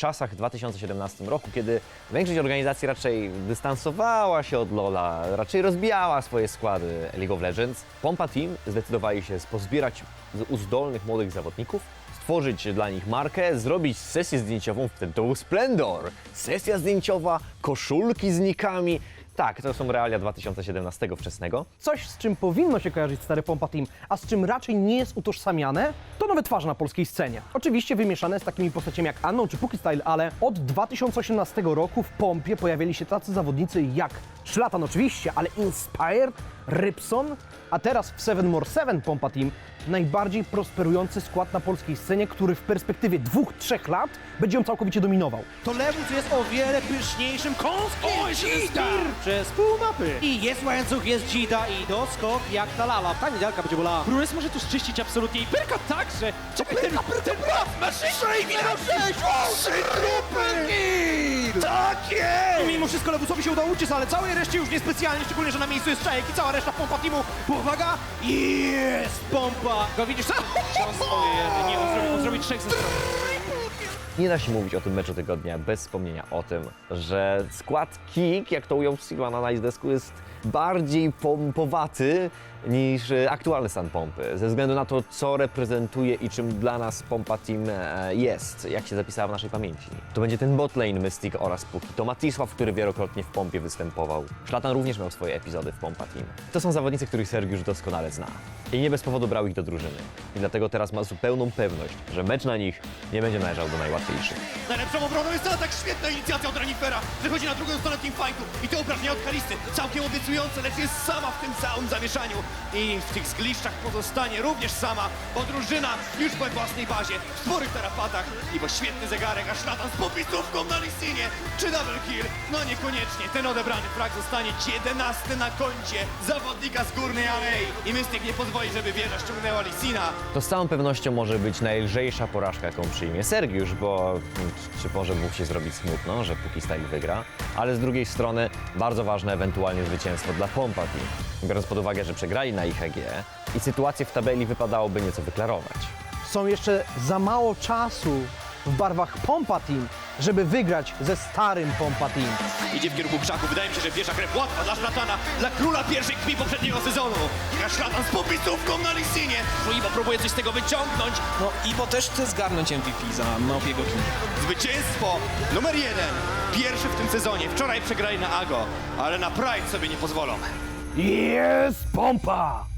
czasach 2017 roku, kiedy większość organizacji raczej dystansowała się od LoLa, raczej rozbijała swoje składy League of Legends, Pompa Team zdecydowali się pozbierać z uzdolnych młodych zawodników, stworzyć dla nich markę, zrobić sesję zdjęciową, to był Splendor. Sesja zdjęciowa, koszulki z nikami. Tak, to są realia 2017 wczesnego. Coś, z czym powinno się kojarzyć stary Pompa Team, a z czym raczej nie jest utożsamiane, to nowe twarze na polskiej scenie. Oczywiście wymieszane z takimi postaciami jak Anną czy Puki Style, ale od 2018 roku w Pompie pojawiali się tacy zawodnicy jak Szlatan oczywiście, ale Inspired, Rybson, a teraz w Seven More Seven Pompa Team najbardziej prosperujący skład na polskiej scenie, który w perspektywie dwóch, trzech lat będzie ją całkowicie dominował. To Lewus jest o wiele pyszniejszym kąskiem Oj, Dzida przez pół mapy. I jest łańcuch, jest Dzida i doskok jak ta lala. Ta niedzielka będzie bolała. Brunes może tu szczyścić absolutnie i Pyrka także! Czekaj, ten, ten brat ma 6 Trzy trupy! Tak jest! Mimo wszystko Lewusowi się udało uciec, ale całej reszcie już niespecjalnie, szczególnie, że na miejscu jest Czajek i cała reszta pompa teamu. Bo uwaga, jest pompa! Go widzisz? Ojej, nie, on zrobi, on zrobi trzech ze strony. Nie da się mówić o tym meczu tygodnia bez wspomnienia o tym, że skład Kik, jak to ujął Silvana na Izdesku, jest bardziej pompowaty niż e, aktualny stan pompy, ze względu na to, co reprezentuje i czym dla nas pompa team e, jest, jak się zapisała w naszej pamięci. To będzie ten botlane Mystic oraz Puki, to Matisław, który wielokrotnie w pompie występował. Szlatan również miał swoje epizody w pompa team. To są zawodnicy, których Sergiusz doskonale zna. I nie bez powodu brał ich do drużyny. I dlatego teraz ma zupełną pewność, że mecz na nich nie będzie należał do najłatwiejszych. Najlepszą obroną jest atak, świetna inicjacja od Renifera. Wychodzi na drugą stronę teamfightu i te uprawnienia od Kalisty. Całkiem obiecujące, lecz jest sama w tym całym zamieszaniu. I w tych zgliszczach pozostanie również sama, bo drużyna już po własnej bazie, w sporych tarapatach i bo świetny zegarek, a szlatan z popisówką na Lissinie. Czy double kill? No niekoniecznie. Ten odebrany frag zostanie 11 na koncie zawodnika z górnej alei. I Mystic nie pozwoli, żeby wieża ściągnęła Lissina. To z całą pewnością może być najlżejsza porażka, jaką przyjmie Sergiusz, bo mm, czy może mógł się zrobić smutno, że póki Style wygra, ale z drugiej strony bardzo ważne ewentualnie zwycięstwo dla Pompa Team, biorąc pod uwagę, że na IHG i sytuację w tabeli wypadałoby nieco wyklarować. Są jeszcze za mało czasu w barwach Pompa Team, żeby wygrać ze starym Pompa Team. Idzie w kierunku krzaku. Wydaje mi się, że pierwsza krew łatwa dla szlatana, dla króla pierwszej krwi poprzedniego sezonu. A szlatan z popisówką na Lissinie. Ibo próbuje coś z tego wyciągnąć. No i bo też chce zgarnąć MVP za Małpiego Kinga. Zwycięstwo numer jeden. Pierwszy w tym sezonie. Wczoraj przegrali na Ago, ale na Pride sobie nie pozwolą. Jest Pompa!